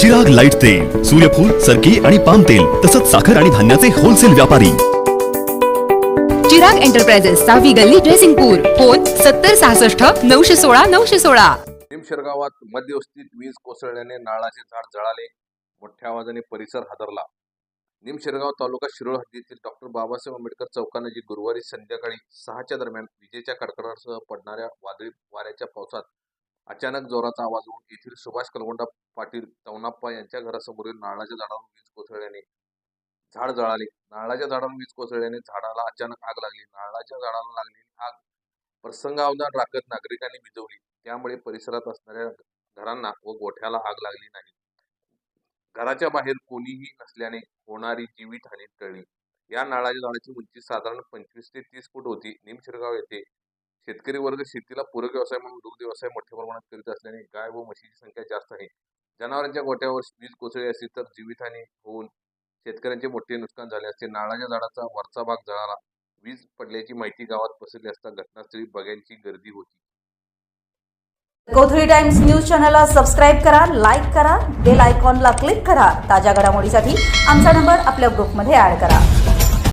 Chirag light तेल सूर्यफूल सरकी आणि पाम तेल तसंच साखर आणि धान्याचे होलसेल व्यापारी. चिराग एंटरप्राइजेस सहावी गल्ली ड्रेसिंगपूर फोन सत्तर सहासष्ट नऊशे सोळा नऊशे सोळा. निमशेर गावात मध्यवस्तीत वीज कोसळल्याने नारळाचे झाड जळाले मोठ्या आवाजाने परिसर हादरला. निमशेरगाव तालुका शिरोळ हद्दीतील डॉक्टर बाबासाहेब आंबेडकर चौकानजीक गुरुवारी संध्याकाळी सहाच्या दरम्यान विजेच्या कडकडाटासह पडणाऱ्या वादळी वाऱ्याच्या पावसात अचानक जोराचा आवाज होऊन येथील सुभाष कलगोंडा पाटील तवनाप्पा यांच्या घरासमोरील नारळाच्या झाडावर वीज कोसळल्याने झाड जळाले. नारळाच्या झाडावर वीज कोसळल्याने झाडाला अचानक आग लागली. नारळाच्या झाडाला लागलेली आग प्रसंगावधान राखत नागरिकांनी विझवली त्यामुळे परिसरात असणाऱ्या घरांना व गोठ्याला आग लागली नाही. घराच्या बाहेर कोणीही नसल्याने होणारी जीवितहानी टळली. या नारळाच्या झाडाची उंची साधारण पंचवीस ते तीस फूट होती. निमशिरगाव येथे शेतकरी वर्ग शेतीला पूरक व्यवसाय म्हणून दुग्ध व्यवसाय मोठ्या प्रमाणात करीत असल्याने गाय व म्हशीची संख्या जास्त आहे. जनावरांच्या गोठ्यावर वीज कोसळली असती तर जीवितहानी होऊन शेतकऱ्यांचे मोठे नुकसान झाले असते. नारळाच्या झाडाचा वरचा भाग जळाला. वीज पडल्याची माहिती गावात पसरली असता घटनास्थळी बघ्यांची गर्दी होती. गोधरी टाइम्स न्यूज चॅनलला सबस्क्राईब करा लाईक करा बेल आयकॉनला क्लिक करा. ताज्या घडामोडीसाठी आमचा नंबर आपल्या ग्रुपमध्ये ऍड करा.